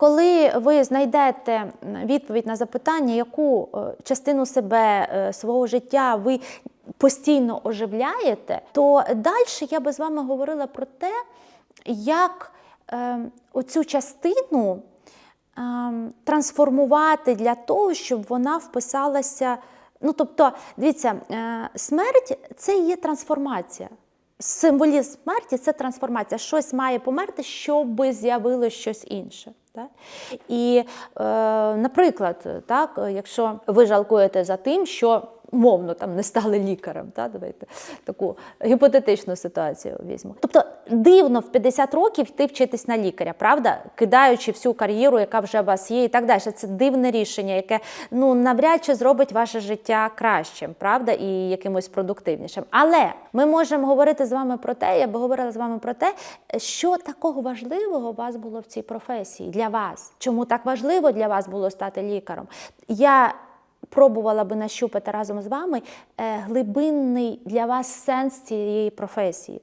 Коли ви знайдете відповідь на запитання, яку е, частину себе, е, свого життя ви постійно оживляєте, то далі я би з вами говорила про те, як е, оцю частину е, трансформувати для того, щоб вона вписалася. Ну, тобто, дивіться, е, смерть це є трансформація. Символізм смерті це трансформація. Щось має померти, щоб з'явилося щось інше. Так? І, е, наприклад, так, якщо ви жалкуєте за тим, що умовно там не стали лікарем, так? давайте таку гіпотетичну ситуацію візьмемо. Тобто дивно в 50 років йти вчитись на лікаря, правда? Кидаючи всю кар'єру, яка вже у вас є, і так далі. Це дивне рішення, яке ну навряд чи зробить ваше життя кращим, правда, і якимось продуктивнішим. Але ми можемо говорити з вами про те, я би говорила з вами про те, що такого важливого у вас було в цій професії для вас. Чому так важливо для вас було стати лікаром. Я пробувала би нащупати разом з вами е, глибинний для вас сенс цієї професії.